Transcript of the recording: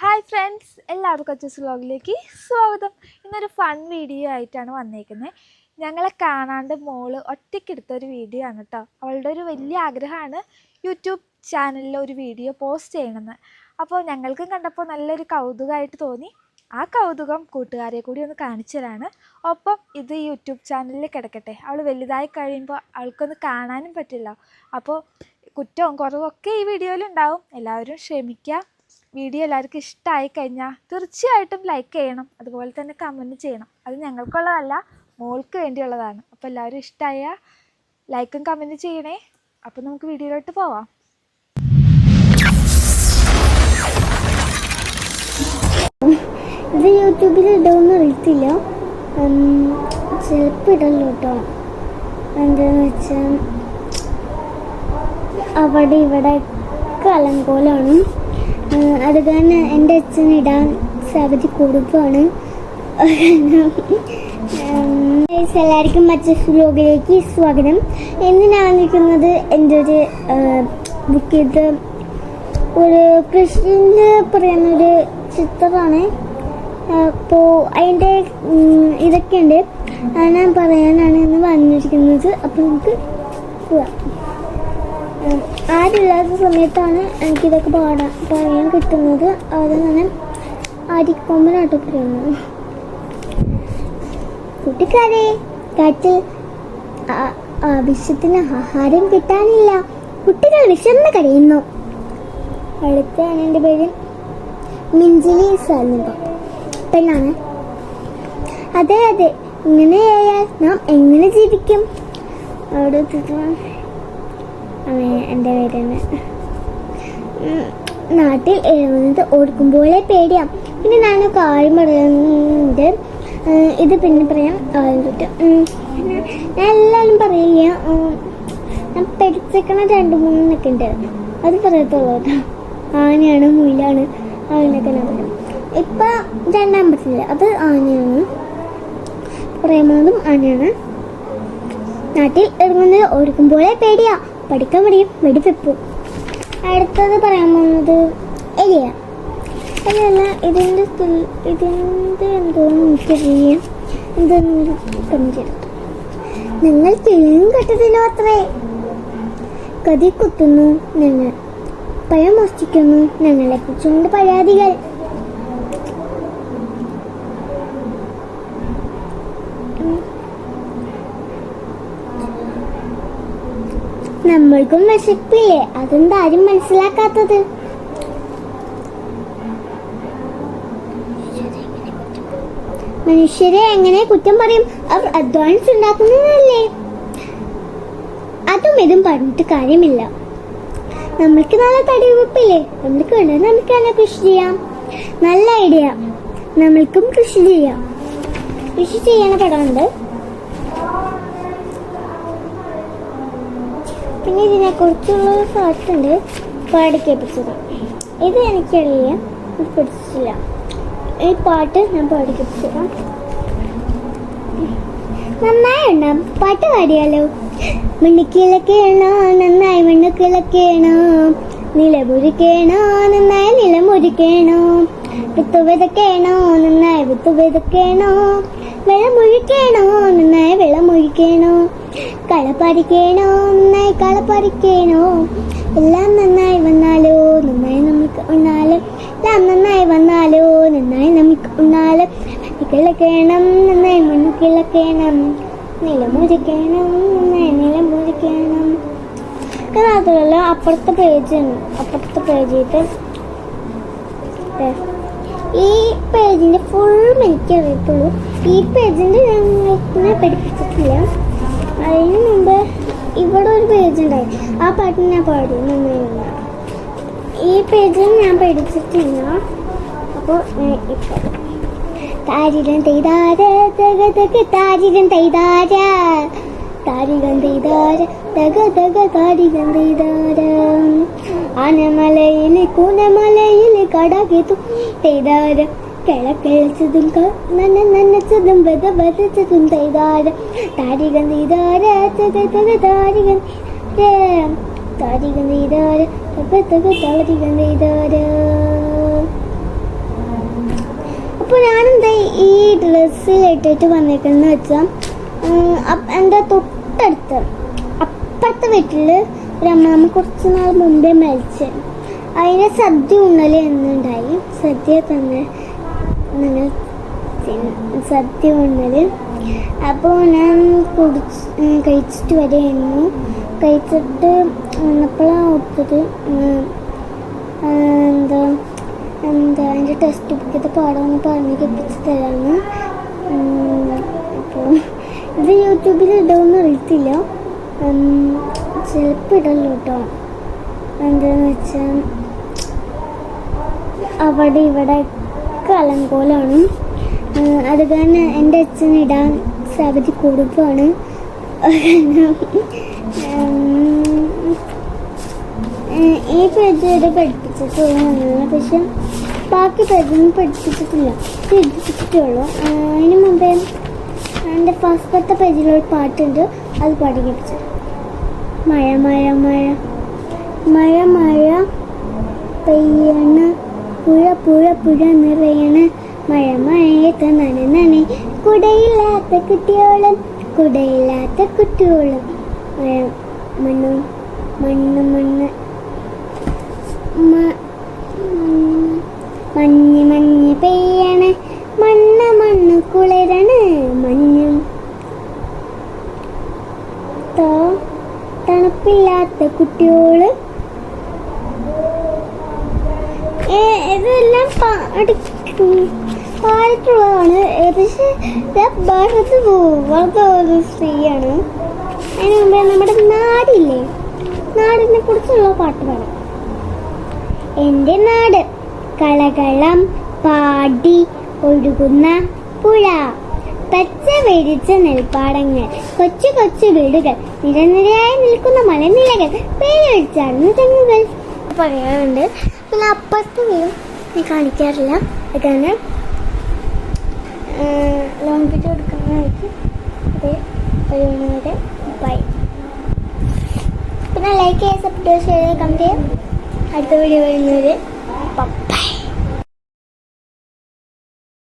Hi friends എല്ലാവർക്കും കൊച്ചസ് വ്ലോഗിലേക്ക് സ്വാഗതം. ഇന്നൊരു ഫൺ വീഡിയോ ആയിട്ടാണ് വന്നേക്കുന്നത് ഞങ്ങളെ കാണാണ്ട് മോൾ ഒറ്റയ്ക്കെടുത്ത ഒരു വീഡിയോ ആണ് കേട്ടോ അവളുടെ ഒരു വലിയ ആഗ്രഹമാണ് യൂട്യൂബ് ചാനലിൽ ഒരു വീഡിയോ പോസ്റ്റ് ചെയ്യണമെന്ന്. അപ്പോൾ ഞങ്ങൾക്കും കണ്ടപ്പോൾ നല്ലൊരു കൗതുകമായിട്ട് തോന്നി. ആ കൗതുകം കൂട്ടുകാരെ കൂടി ഒന്ന് കാണിച്ചു തരാണ്. ഒപ്പം ഇത് യൂട്യൂബ് ചാനലിൽ കിടക്കട്ടെ. അവൾ വലുതായി കഴിയുമ്പോൾ അവൾക്കൊന്ന് കാണാനും പറ്റില്ല. അപ്പോൾ കുറ്റവും കുറവൊക്കെ ഈ വീഡിയോയിൽ ഉണ്ടാവും. എല്ലാവരും ക്ഷമിക്കുക വീഡിയോ എല്ലാവർക്കും ഇഷ്ടമായി കഴിഞ്ഞാൽ തീർച്ചയായിട്ടും ലൈക്ക് ചെയ്യണം. അതുപോലെ തന്നെ കമന്റ് ചെയ്യണം. അത് ഞങ്ങൾക്കുള്ളതല്ല മോൾക്ക് വേണ്ടിയുള്ളതാണ്. അപ്പോൾ എല്ലാവരും ഇഷ്ടമായ ലൈക്കും കമന്റ് ചെയ്യണേ. അപ്പോൾ നമുക്ക് വീഡിയോയിലോട്ട് പോവാം. ഇത് യൂട്യൂബിൽ ഇടുമെന്ന് അറിയത്തില്ല. ചിലപ്പോൾ ഇടല്ലോ കേട്ടോ. എന്താണെന്ന് വെച്ചാൽ അവിടെ ഇവിടെ ഉം, അത് കാരണം എന്റെ അച്ഛൻ ഇടാൻ സാധ്യത കൊടുക്കുകയാണ് എല്ലാവർക്കും മറ്റൊരു വ്ലോഗിലേക്ക് സ്വാഗതം. ഇന്ന് ഞാൻ നിൽക്കുന്നത് എന്റെ ഒരു ബുക്ക് ചെയ്ത് ഒരു കൃഷ്ണന്റെ പറയുന്നൊരു ചിത്രമാണ്. അപ്പോൾ അതിന്റെ ഇതൊക്കെയുണ്ട്. ഞാൻ പറയാനാണ് ഇന്ന് വന്നിരിക്കുന്നത് അപ്പോൾ നമുക്ക് പോവാം. ആരില്ലാത്ത സമയത്താണ് എനിക്കിതൊക്കെ പാടാൻ പറയാൻ കിട്ടുന്നത്. അത് ഞാൻ അരിക്കൊമ്പനാട്ട് പറയുന്നു കൂട്ടിക്കാരെ കാട്ടിൽ ആവശ്യത്തിന് ആഹാരം കിട്ടാനില്ല. കുട്ടികൾ വിശന്ന് കഴിയുന്നു അടുത്താണ് എന്റെ പേര് മിഞ്ചിലി സാലിബ പെണ്ണാണ്. അതെ അതെ ഇങ്ങനെയായാൽ നാം എങ്ങനെ ജീവിക്കും? അവിടെ എന്റെ പേര് തന്നെ നാട്ടിൽ ഇറങ്ങുന്നത് ഓടിക്കുമ്പോഴേ പേടിയാം. പിന്നെ ഞാൻ കാര്യം ഇത് പിന്നെ പറയാം കിട്ടും ഞാൻ എല്ലാവരും പറയില്ല ഞാൻ പഠിച്ചേക്കണ രണ്ട് മൂന്നൊക്കെ ഉണ്ട്. അത് പറയത്തുള്ളൂ കേട്ടോ. ആനയാണ് മുയിലാണ് അങ്ങനെയൊക്കെ ഞാൻ പറയാം. ഇപ്പം രണ്ടാം പറ്റില്ല അത് ആനയാണ്. പറയുന്നതും ആനയാണ്. നാട്ടിൽ ഇറങ്ങുന്നത് ഓടിക്കുമ്പോഴേ പേടിയാ. പഠിക്കാൻ പഠിക്കും വെടിവെപ്പും. അടുത്തത് പറയാൻ പോകുന്നത് എലിയ. എലിയല്ല ഇതിന്റെ സ്കിൽ- ഇതിന്റെ എന്തോന്ന് എനിക്കറിയാം എന്തെന്ന് കണ്ടിരുന്നു നിങ്ങൾ ചെയ്യും കെട്ടതിനോ അത്രേ. കതി കുത്തുന്നു ഞങ്ങൾ. പഴം മോഷ്ടിക്കുന്നു ഞങ്ങളെ കുറിച്ചുകൊണ്ട് പരാതികൾ. നമ്മൾക്കും വിശപ്പില്ലേ? അതെന്താ ആരും മനസ്സിലാക്കാത്തത്? മനുഷ്യരെ എങ്ങനെ കുറ്റം പറയും? അവർ അധ്വാനിച്ച് ഉണ്ടാക്കുന്നതല്ലേ? അതും ഇതും പറഞ്ഞിട്ട് കാര്യമില്ല. നമ്മൾക്ക് നല്ല തടിവെപ്പില്ലേ? നമ്മൾക്ക് വേണ്ട നമുക്ക് തന്നെ കൃഷി ചെയ്യാം. നല്ല ഐഡിയ നമ്മൾക്കും കൃഷി ചെയ്യാം. കൃഷി ചെയ്യണ പടമുണ്ട് പിന്നെ ഇതിനെ കുറിച്ചുള്ള ഒരു പാട്ടുണ്ട് പാടി കേൾപ്പിച്ചത്. ഇത് എനിക്കറിയാം പിടിച്ചില്ല ഈ പാട്ട് ഞാൻ പാടി കേൾപ്പിച്ചതാണ് നന്നായി ഉണ്ടാവും പാട്ട് പാടിയാലോ? മണ്ണിക്കിളക്കേണോ നന്നായി മണ്ണുക്കിളക്കേണോ. നിലമുരുക്കേണോ നന്നായി നിലമുരുക്കേണോ വിത്ത് വിതക്കേണോ നന്നായി വിത്ത് വിതക്കേണോ. വെള്ളമൊഴിക്കേണോ നന്നായി വെള്ളമൊഴിക്കണോ കളപ്പറിക്കണോ നന്നായി കളപ്പറിക്കണോ എല്ലാം നന്നായി വന്നാലോ? നന്നായി നമുക്ക് ഉണ്ടാലും എല്ലാം നന്നായി വന്നാലോ? നന്നായി നമുക്ക് ഉണ്ടാലും കിളക്കണം നന്നായി മണ്ണ് കിളക്കണം നിലമുരിക്കണം നന്നായി മാത്രമല്ല അപ്പുറത്തെ പേജ് അപ്പുറത്തെ പേജിട്ട് ഈ പേജിന്റെ ഫുൾ എനിക്ക് അറിയത്തുള്ളൂ. ഈ പേജിന്റെ ഞാൻ പഠിപ്പിച്ചിട്ടില്ല. അതിന് മുമ്പ് ഇവിടെ ഒരു പേജ് ഉണ്ടായി. ആ പാട്ട് ഞാൻ പാടി ഈ പേജിൽ ഞാൻ പഠിച്ചിട്ടില്ല. അപ്പോൾ ഞാൻ ഇപ്പോൾ താരികം തെയ്താര തക തക താരികം തെയ്താര. താരികം തെയ്താര തക തക താരികം തെയ്താര. ആനമലയിൽ കൂനമലയിൽ കടകിതു. തേദാര കിളക്കിളച്ചതും നന്ന നനച്ചതും വെത വെതച്ചതും തെയ്താര താരികം നീതാര തക താരികം താരികം തെയ്താര തക തക താരികം തെയ്താര ഈ ഡ്രസ്സിൽ ഇട്ടിട്ട് വന്നേക്കുന്നത് വെച്ചാൽ എന്റെ തൊട്ടടുത്ത് അപ്പുറത്തെ വീട്ടിൽ അമ്മാമ്മ കുറച്ച് നാൾ മുമ്പേ മരിച്ചു. അതിന് സദ്യ ഉണ്ണൽ എന്നുണ്ടായി. സദ്യ തന്നെ ഞങ്ങൾ സദ്യ ഉണ്ണൽ അപ്പോൾ ഞാൻ കുടിച്ച് കഴിച്ചിട്ട് വരെയായിരുന്നു. കഴിച്ചിട്ട് വന്നപ്പോഴാണ് ഓർത്തത് എന്താ എന്താ അതിന്റെ ടെക്സ്റ്റ് ബുക്കിന്റെ പാടമൊന്ന് പറഞ്ഞ് കേൾപ്പിച്ച് തരാമെന്ന് അപ്പോൾ ഇത് യൂട്യൂബിൽ ഇടുമെന്ന് അറിയത്തില്ല. ഇടല്ലോ കേട്ടോ എന്താന്ന് വെച്ചാൽ അവിടെ ഇവിടെ ഉം, അത് കാരണം എന്റെ അച്ഛൻ ഇടാൻ സാധ്യത കൊടുപ്പാണ് ഈ പേജ് വരെ പഠിപ്പിച്ചിട്ടുള്ള പക്ഷെ ബാക്കി പേജൊന്നും പഠിപ്പിച്ചിട്ടില്ല. പഠിപ്പിച്ചിട്ടുള്ളൂ അതിന് മുമ്പേ എന്റെ ഫസ്റ്റത്തെ പേജിലൊരു പാട്ടുണ്ട്. അത് പഠിപ്പിച്ചു മഴ മഴ മഴ. മഴ മഴ. പെയ്യണ. പുഴ പുഴ പുഴ നിറയണ. മഴ മഴയത്ത് നന നനെ. കുടയില്ലാത്ത കുട്ടിയോളം കുടയില്ലാത്ത കുട്ടിയോളം. മഴ മണ്ണു മണ്ണ് മണ്ണ്. മഞ്ഞ് മഞ്ഞ് പെയ്യണ. മണ്ണ് മണ്ണ് കുളിരണ. മഞ്ഞും. തോ തണുപ്പില്ലാത്ത കുട്ടിയോൾ ഇതെല്ലാം പാടിയിട്ടുള്ളതാണ് ഏകദേശം ഭാഷത്ത് ഒരു സ്ത്രീയാണ്. അതിന് മുമ്പേ നമ്മുടെ നാടില്ലേ? നാടിനെ കുറിച്ചുള്ള പാട്ട് വേണം എന്റെ നാട് കളകളം പാടി ഒഴുകുന്ന പുഴ പച്ച വെടിച്ച നെൽപ്പാടങ്ങൾ കൊച്ചു കൊച്ചു വീടുകൾ നിരനിരയായി നിൽക്കുന്ന മലനിലകൾ പേരൊഴിച്ചാടുന്ന തെങ്ങുകൾ പറയാറുണ്ട് പിന്നെ അപ്പുറത്ത് വീടും ഞാൻ കാണിക്കാറില്ല. അതാണ് ലോങ് വീഡിയോ എടുക്കുന്നതായിരിക്കും ബൈ പിന്നെ ലൈക്ക് ചെയ്യുക സബ്സ്ക്രൈബ് ചെയ്യുക. കമന്റ് അടുത്ത വീഡിയോ വരുന്നവരെ